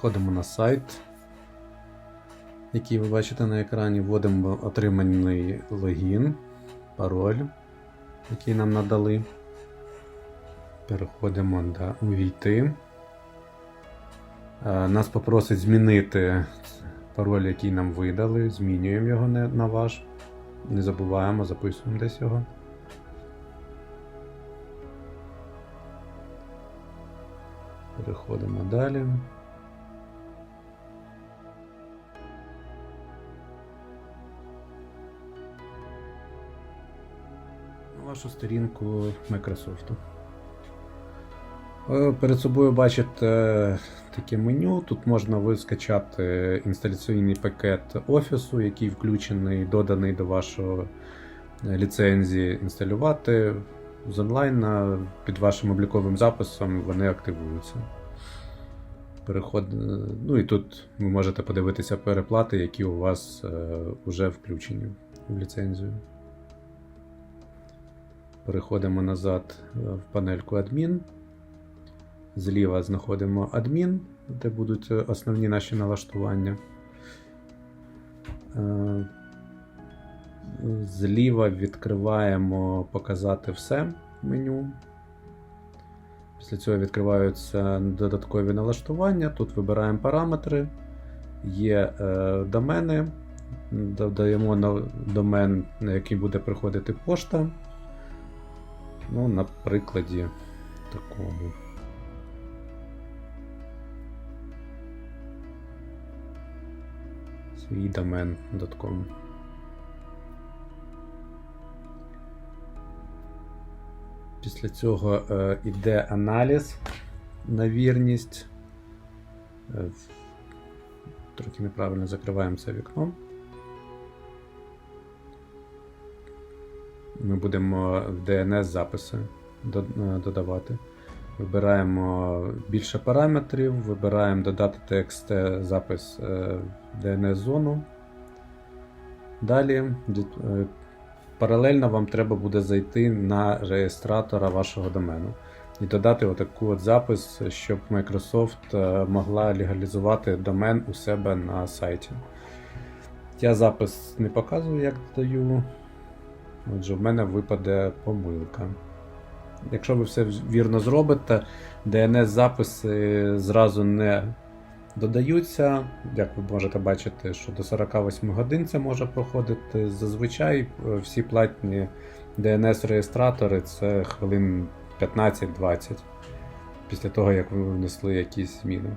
Переходимо на сайт, який ви бачите на екрані. Вводимо отриманий логін, пароль, який нам надали. Переходимо на увійти. Е, Нас попросить змінити пароль, який нам видали. Змінюємо його на ваш. Не забуваємо, записуємо десь його. Переходимо далі. Вашу сторінку Microsoft. Е, Перед собою бачите таке меню. Тут можна ви скачати інсталяційний пакет офісу, який включений, доданий до вашого е, ліцензії, інсталювати з онлайна під вашим обліковим записом вони активуються. Переход... Ну і тут ви можете подивитися переплати, які у вас вже включені в ліцензію. Переходимо назад е, в панельку адмін. Зліва знаходимо адмін, де будуть е, основні наші налаштування. Е, Зліва відкриваємо показати все меню. Після цього відкриваються додаткові налаштування. Тут вибираємо параметри, є домени, додаємо домен, на який буде приходити пошта. Ну, на прикладі такому. Свій домен.com. Після цього е, йде аналіз на вірність. Е, трохи неправильно закриваємо це вікно. Ми будемо в DNS записи е, додавати. Вибираємо більше параметрів, вибираємо додати TXT запис е, в DNS-зону. Далі е, паралельно вам треба буде зайти на реєстратора вашого домену і додати отаку от запис, щоб Microsoft е, могла легалізувати домен у себе на сайті. Я запис не показую, як додаю. Отже, в мене випаде помилка. Якщо ви все вірно зробите, DNS-записи зразу не додаються. Як ви можете бачити, що до 48 годин це може проходити. Зазвичай е, всі платні DNS-реєстратори це хвилин 15-20 після того, як ви внесли якісь зміни.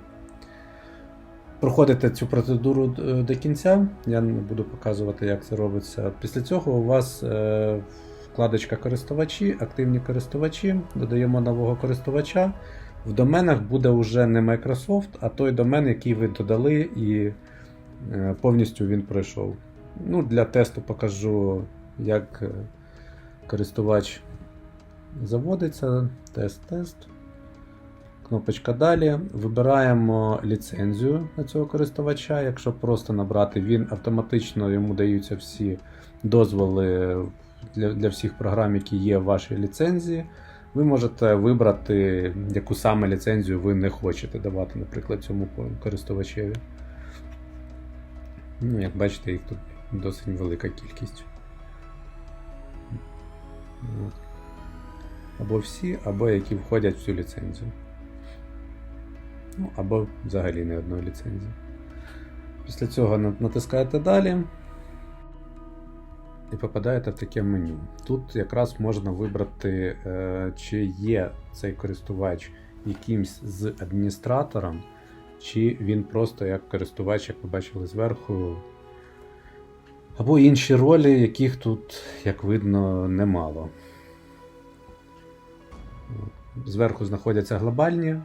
Проходите цю процедуру е, до кінця, я не буду показувати, як це робиться. Після цього у вас е, вкладочка користувачі, активні користувачі, додаємо нового користувача. В доменах буде вже не Microsoft, а той домен, який ви додали, і е, повністю він пройшов. Ну, Для тесту покажу, як користувач заводиться. Тест-тест. Кнопочка далі. Вибираємо ліцензію на цього користувача. Якщо просто набрати, він автоматично йому даються всі дозволи для, для всіх програм, які є в вашій ліцензії. Ви можете вибрати, яку саме ліцензію ви не хочете давати, наприклад, цьому користувачеві. Ну, як бачите, їх тут досить велика кількість. Або всі, або які входять в цю ліцензію. Ну, або взагалі не одної ліцензії. Після цього натискаєте далі і попадаєте в таке меню. Тут якраз можна вибрати, е, чи є цей користувач якимсь з адміністратором, чи він просто як користувач, як ви бачили зверху, або інші ролі, яких тут, як видно, немало. Зверху знаходяться глобальні,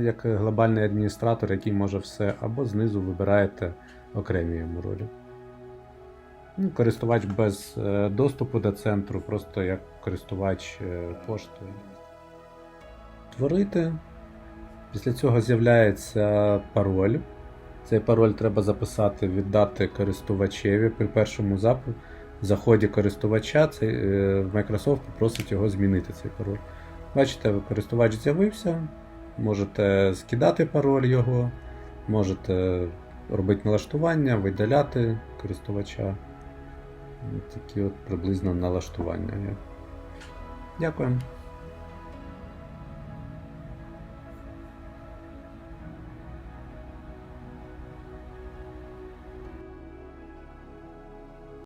як глобальний адміністратор, який може все, або знизу вибираєте окремі йому ролі. Ну, користувач без е, доступу до центру, просто як користувач е, поштою. Творити. Після цього з'являється пароль. Цей пароль треба записати, віддати користувачеві при першому заході користувача. Цей, е, Microsoft попросить його змінити цей пароль. Бачите, користувач з'явився, можете скидати пароль його, Можете робити налаштування, видаляти користувача. Такі от приблизно налаштування. Дякую.